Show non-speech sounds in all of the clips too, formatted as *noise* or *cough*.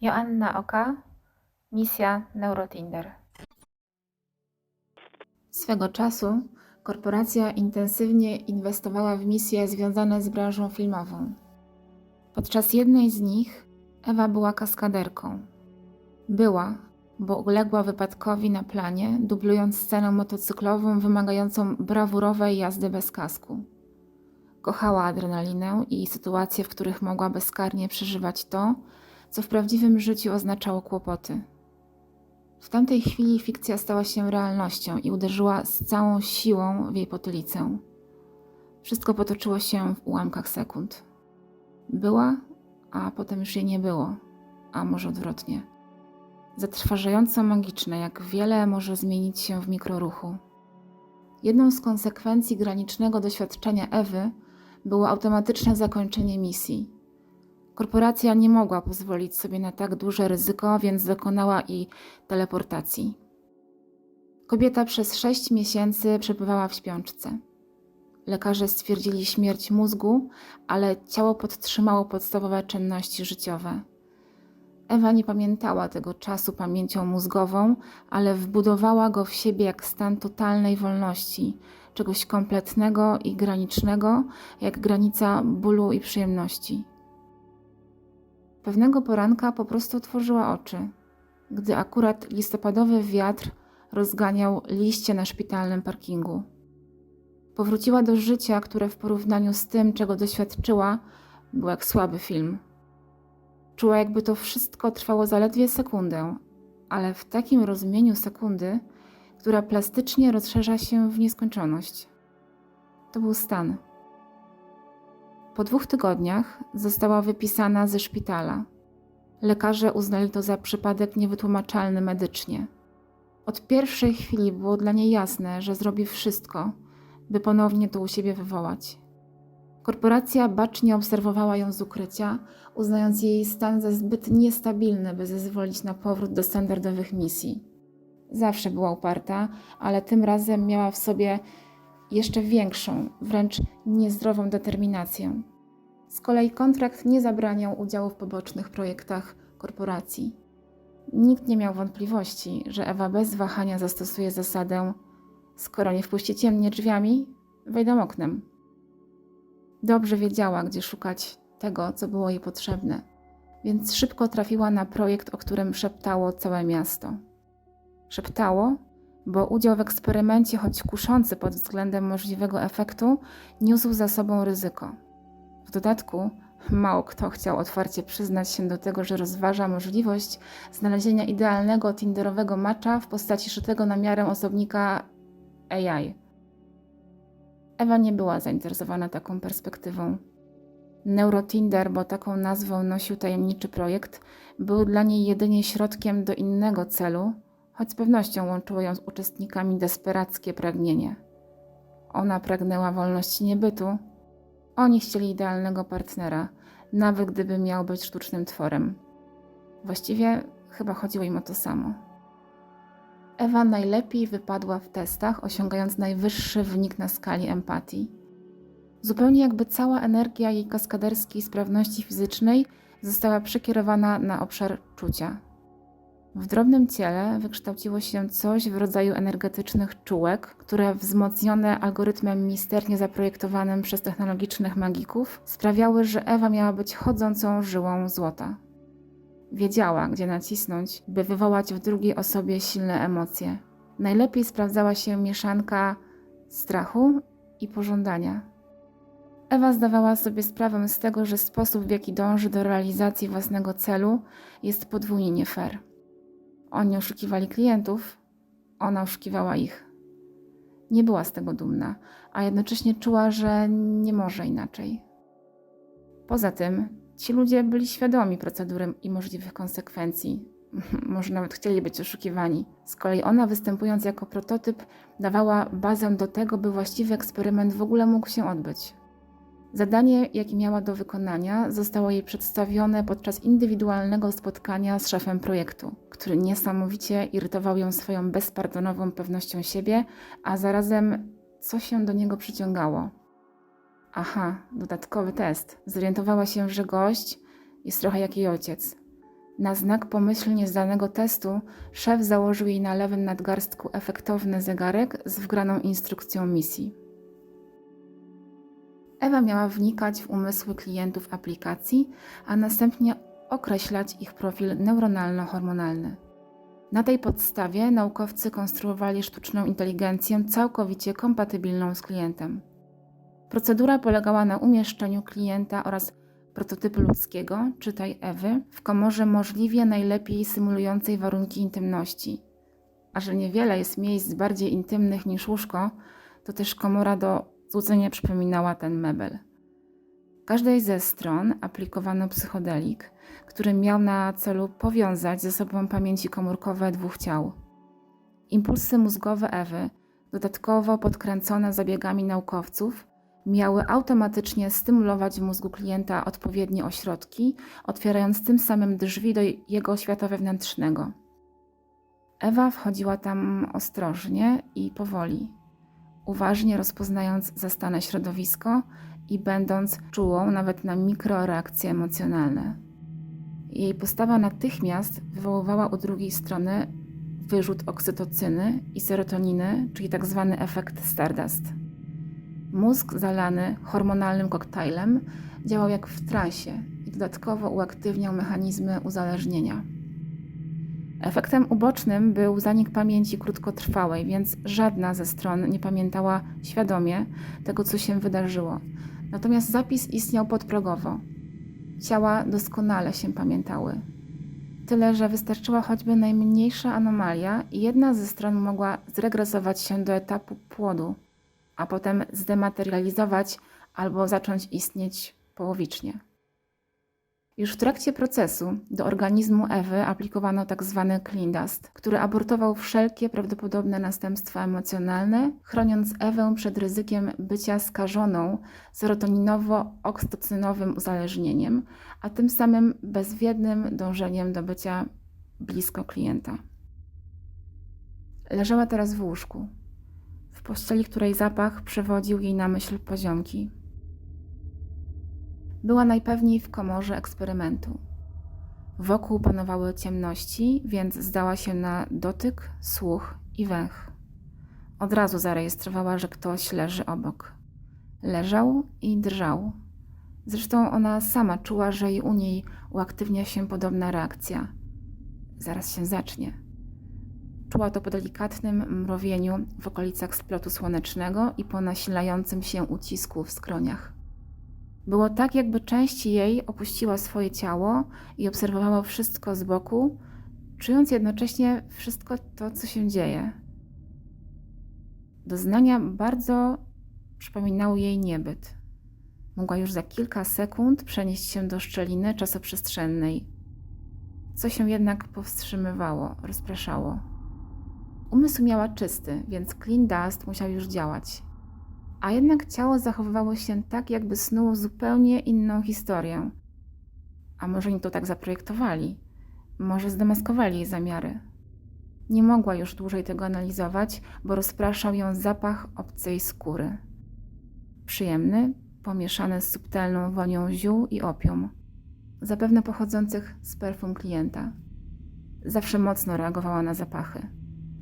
Joanna Oka, misja Neurotinder. Swego czasu korporacja intensywnie inwestowała w misje związane z branżą filmową. Podczas jednej z nich Ewa była kaskaderką. Była, bo uległa wypadkowi na planie, dublując scenę motocyklową wymagającą brawurowej jazdy bez kasku. Kochała adrenalinę i sytuacje, w których mogła bezkarnie przeżywać to, co w prawdziwym życiu oznaczało kłopoty. W tamtej chwili fikcja stała się realnością i uderzyła z całą siłą w jej potylicę. Wszystko potoczyło się w ułamkach sekund. Była, a potem już jej nie było, a może odwrotnie. Zatrważająco magiczne, jak wiele może zmienić się w mikroruchu. Jedną z konsekwencji granicznego doświadczenia Ewy było automatyczne zakończenie misji. Korporacja nie mogła pozwolić sobie na tak duże ryzyko, więc dokonała i teleportacji. Kobieta przez sześć miesięcy przebywała w śpiączce. Lekarze stwierdzili śmierć mózgu, ale ciało podtrzymało podstawowe czynności życiowe. Ewa nie pamiętała tego czasu pamięcią mózgową, ale wbudowała go w siebie jak stan totalnej wolności, czegoś kompletnego i granicznego, jak granica bólu i przyjemności. Pewnego poranka po prostu otworzyła oczy, gdy akurat listopadowy wiatr rozganiał liście na szpitalnym parkingu. Powróciła do życia, które w porównaniu z tym, czego doświadczyła, było jak słaby film. Czuła, jakby to wszystko trwało zaledwie sekundę, ale w takim rozumieniu sekundy, która plastycznie rozszerza się w nieskończoność. To był stan. Po dwóch tygodniach została wypisana ze szpitala. Lekarze uznali to za przypadek niewytłumaczalny medycznie. Od pierwszej chwili było dla niej jasne, że zrobi wszystko, by ponownie to u siebie wywołać. Korporacja bacznie obserwowała ją z ukrycia, uznając jej stan za zbyt niestabilny, by zezwolić na powrót do standardowych misji. Zawsze była uparta, ale tym razem miała w sobie jeszcze większą, wręcz niezdrową determinację. Z kolei kontrakt nie zabraniał udziału w pobocznych projektach korporacji. Nikt nie miał wątpliwości, że Ewa bez wahania zastosuje zasadę: skoro nie wpuścicie mnie drzwiami, wejdę oknem. Dobrze wiedziała, gdzie szukać tego, co było jej potrzebne, więc szybko trafiła na projekt, o którym szeptało całe miasto. Szeptało, bo udział w eksperymencie, choć kuszący pod względem możliwego efektu, niósł za sobą ryzyko. W dodatku, mało kto chciał otwarcie przyznać się do tego, że rozważa możliwość znalezienia idealnego tinderowego matcha w postaci szytego na miarę osobnika AI. Ewa nie była zainteresowana taką perspektywą. Neurotinder, bo taką nazwę nosił tajemniczy projekt, był dla niej jedynie środkiem do innego celu, choć z pewnością łączyło ją z uczestnikami desperackie pragnienie. Ona pragnęła wolności niebytu, oni chcieli idealnego partnera, nawet gdyby miał być sztucznym tworem. Właściwie chyba chodziło im o to samo. Ewa najlepiej wypadła w testach, osiągając najwyższy wynik na skali empatii. Zupełnie jakby cała energia jej kaskaderskiej sprawności fizycznej została przekierowana na obszar czucia. W drobnym ciele wykształciło się coś w rodzaju energetycznych czułek, które wzmocnione algorytmem misternie zaprojektowanym przez technologicznych magików sprawiały, że Ewa miała być chodzącą żyłą złota. Wiedziała, gdzie nacisnąć, by wywołać w drugiej osobie silne emocje. Najlepiej sprawdzała się mieszanka strachu i pożądania. Ewa zdawała sobie sprawę z tego, że sposób, w jaki dąży do realizacji własnego celu, jest podwójnie nie fair. Oni oszukiwali klientów, ona oszukiwała ich. Nie była z tego dumna, a jednocześnie czuła, że nie może inaczej. Poza tym, ci ludzie byli świadomi procedury i możliwych konsekwencji. *laughs* Może nawet chcieli być oszukiwani. Z kolei ona, występując jako prototyp, dawała bazę do tego, by właściwy eksperyment w ogóle mógł się odbyć. Zadanie, jakie miała do wykonania, zostało jej przedstawione podczas indywidualnego spotkania z szefem projektu, który niesamowicie irytował ją swoją bezpardonową pewnością siebie, a zarazem co się do niego przyciągało. Aha, dodatkowy test. Zorientowała się, że gość jest trochę jak jej ojciec. Na znak pomyślnie zdanego testu szef założył jej na lewym nadgarstku efektowny zegarek z wgraną instrukcją misji. Ewa miała wnikać w umysły klientów aplikacji, a następnie określać ich profil neuronalno-hormonalny. Na tej podstawie naukowcy konstruowali sztuczną inteligencję całkowicie kompatybilną z klientem. Procedura polegała na umieszczeniu klienta oraz prototypu ludzkiego, czytaj Ewy, w komorze możliwie najlepiej symulującej warunki intymności. A że niewiele jest miejsc bardziej intymnych niż łóżko, to też komora do złudzenia przypominała ten mebel. Każdej ze stron aplikowano psychodelik, który miał na celu powiązać ze sobą pamięci komórkowe dwóch ciał. Impulsy mózgowe Ewy, dodatkowo podkręcone zabiegami naukowców, miały automatycznie stymulować w mózgu klienta odpowiednie ośrodki, otwierając tym samym drzwi do jego świata wewnętrznego. Ewa wchodziła tam ostrożnie i powoli, uważnie rozpoznając zastane środowisko i będąc czułą nawet na mikroreakcje emocjonalne. Jej postawa natychmiast wywoływała u drugiej strony wyrzut oksytocyny i serotoniny, czyli tzw. Tak efekt Stardust. Mózg zalany hormonalnym koktajlem działał jak w transie i dodatkowo uaktywniał mechanizmy uzależnienia. Efektem ubocznym był zanik pamięci krótkotrwałej, więc żadna ze stron nie pamiętała świadomie tego, co się wydarzyło. Natomiast zapis istniał podprogowo. Ciała doskonale się pamiętały. Tyle, że wystarczyła choćby najmniejsza anomalia i jedna ze stron mogła zregresować się do etapu płodu a potem zdematerializować albo zacząć istnieć połowicznie. Już w trakcie procesu do organizmu Ewy aplikowano tzw. Tak clean dust, który abortował wszelkie prawdopodobne następstwa emocjonalne, chroniąc Ewę przed ryzykiem bycia skażoną serotoninowo-oksytocynowym uzależnieniem, a tym samym bezwiednym dążeniem do bycia blisko klienta. Leżała teraz w łóżku w pościeli, której zapach przewodził jej na myśl poziomki. Była najpewniej w komorze eksperymentu. Wokół panowały ciemności, więc zdała się na dotyk, słuch i węch. Od razu zarejestrowała, że ktoś leży obok. Leżał i drżał. Zresztą ona sama czuła, że i u niej uaktywnia się podobna reakcja. Zaraz się zacznie. Czuła to po delikatnym mrowieniu w okolicach splotu słonecznego i po nasilającym się ucisku w skroniach. Było tak, jakby część jej opuściła swoje ciało i obserwowała wszystko z boku, czując jednocześnie wszystko to, co się dzieje. Doznania bardzo przypominały jej niebyt. Mogła już za kilka sekund przenieść się do szczeliny czasoprzestrzennej. Co się jednak powstrzymywało, rozpraszało. Umysł miała czysty, więc clean dust musiał już działać. A jednak ciało zachowywało się tak, jakby snuło zupełnie inną historię. A może oni to tak zaprojektowali? Może zdemaskowali jej zamiary? Nie mogła już dłużej tego analizować, bo rozpraszał ją zapach obcej skóry. Przyjemny, pomieszany z subtelną wonią ziół i opium, zapewne pochodzących z perfum klienta. Zawsze mocno reagowała na zapachy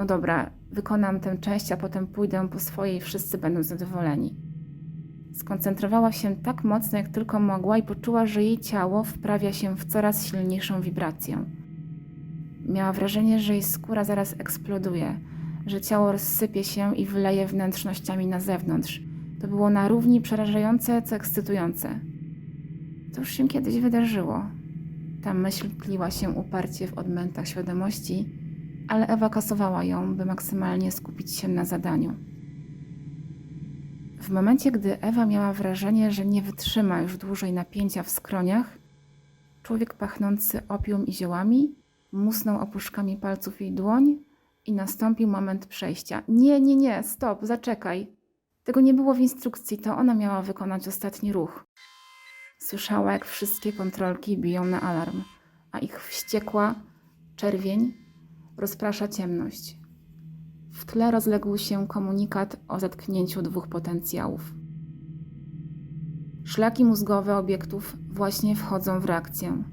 no dobra, wykonam tę część, a potem pójdę po swojej i wszyscy będą zadowoleni. Skoncentrowała się tak mocno, jak tylko mogła i poczuła, że jej ciało wprawia się w coraz silniejszą wibrację. Miała wrażenie, że jej skóra zaraz eksploduje, że ciało rozsypie się i wyleje wnętrznościami na zewnątrz. To było na równi przerażające, co ekscytujące. To już się kiedyś wydarzyło. Ta myśl tliła się uparcie w odmętach świadomości ale Ewa kasowała ją, by maksymalnie skupić się na zadaniu. W momencie, gdy Ewa miała wrażenie, że nie wytrzyma już dłużej napięcia w skroniach, człowiek pachnący opium i ziołami musnął opuszkami palców jej dłoń i nastąpił moment przejścia. Nie, nie, nie, stop, zaczekaj. Tego nie było w instrukcji, to ona miała wykonać ostatni ruch. Słyszała, jak wszystkie kontrolki biją na alarm, a ich wściekła czerwień rozprasza ciemność. W tle rozległ się komunikat o zatknięciu dwóch potencjałów. Szlaki mózgowe obiektów właśnie wchodzą w reakcję.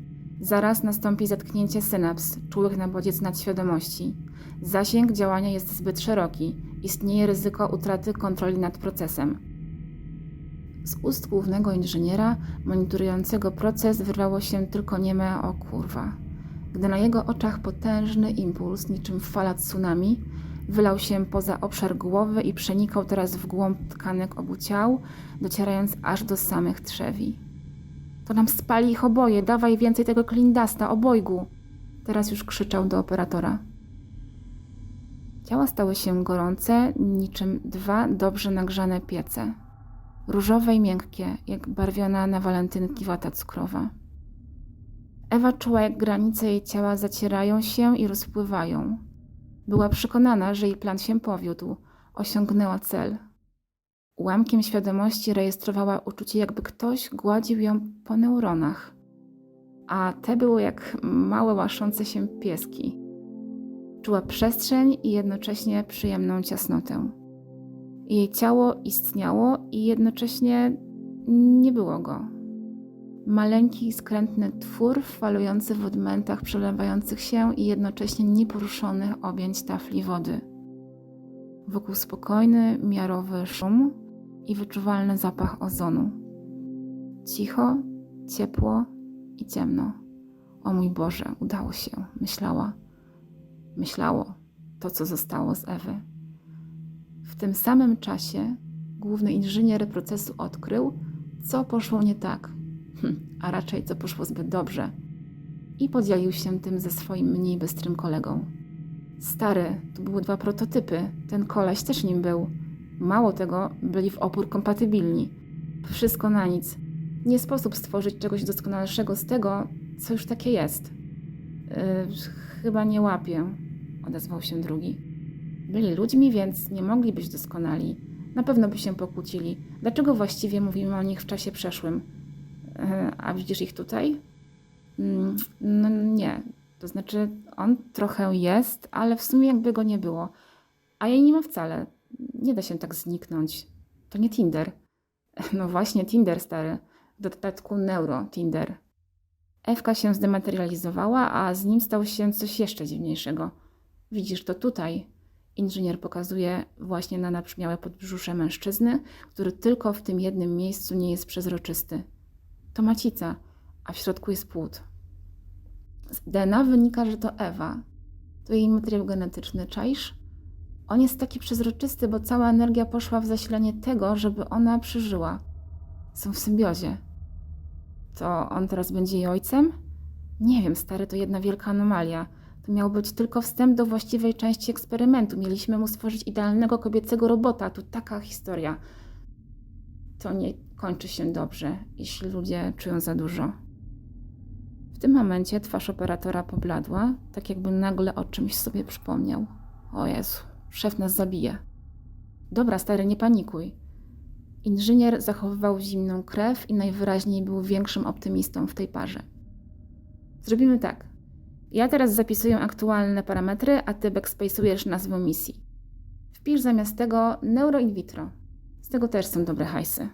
Zaraz nastąpi zatknięcie synaps, czułych na bodziec nadświadomości. Zasięg działania jest zbyt szeroki. Istnieje ryzyko utraty kontroli nad procesem. Z ust głównego inżyniera monitorującego proces wyrwało się tylko nieme o kurwa. Gdy na jego oczach potężny impuls, niczym fala tsunami, wylał się poza obszar głowy i przenikał teraz w głąb tkanek obu ciał, docierając aż do samych trzewi. To nam spali ich oboje, dawaj więcej tego klindasta, obojgu! Teraz już krzyczał do operatora. Ciała stały się gorące, niczym dwa dobrze nagrzane piece. Różowe i miękkie, jak barwiona na walentynki wata cukrowa. Ewa czuła, jak granice jej ciała zacierają się i rozpływają. Była przekonana, że jej plan się powiódł, osiągnęła cel. Ułamkiem świadomości rejestrowała uczucie, jakby ktoś gładził ją po neuronach, a te były jak małe łaszące się pieski. Czuła przestrzeń i jednocześnie przyjemną ciasnotę. Jej ciało istniało i jednocześnie nie było go. Maleńki, skrętny twór falujący w odmętach przelewających się i jednocześnie nieporuszonych objęć tafli wody. Wokół spokojny, miarowy szum i wyczuwalny zapach ozonu. Cicho, ciepło i ciemno. O mój Boże, udało się, myślała. Myślało to, co zostało z Ewy. W tym samym czasie główny inżynier procesu odkrył, co poszło nie tak, hm, a raczej co poszło zbyt dobrze, i podzielił się tym ze swoim mniej bystrym kolegą. Stary, tu były dwa prototypy, ten koleś też nim był. Mało tego, byli w opór kompatybilni. Wszystko na nic. Nie sposób stworzyć czegoś doskonalszego z tego, co już takie jest. Yy, chyba nie łapię, odezwał się drugi. Byli ludźmi, więc nie mogli być doskonali. Na pewno by się pokłócili. Dlaczego właściwie mówimy o nich w czasie przeszłym? E, A widzisz ich tutaj? Mm, No nie. To znaczy, on trochę jest, ale w sumie jakby go nie było. A jej nie ma wcale. Nie da się tak zniknąć. To nie Tinder. *laughs* No właśnie, Tinder stary. W dodatku neuro Tinder. Ewka się zdematerializowała, a z nim stało się coś jeszcze dziwniejszego. Widzisz to tutaj. Inżynier pokazuje właśnie na nabrzmiałe podbrzusze mężczyzny, który tylko w tym jednym miejscu nie jest przezroczysty. To macica, a w środku jest płód. Z DNA wynika, że to Ewa. To jej materiał genetyczny, czaisz? On jest taki przezroczysty, bo cała energia poszła w zasilanie tego, żeby ona przeżyła. Są w symbiozie. To on teraz będzie jej ojcem? Nie wiem, stary, to jedna wielka anomalia. To miał być tylko wstęp do właściwej części eksperymentu. Mieliśmy mu stworzyć idealnego kobiecego robota. Tu taka historia. To nie kończy się dobrze, jeśli ludzie czują za dużo. W tym momencie twarz operatora pobladła, tak jakby nagle o czymś sobie przypomniał. O Jezu, szef nas zabije. Dobra, stary, nie panikuj. Inżynier zachowywał zimną krew i najwyraźniej był większym optymistą w tej parze. Zrobimy tak. Ja teraz zapisuję aktualne parametry, a ty backspace'ujesz nazwę misji. Wpisz zamiast tego neuro in vitro. Z tego też są dobre hajsy.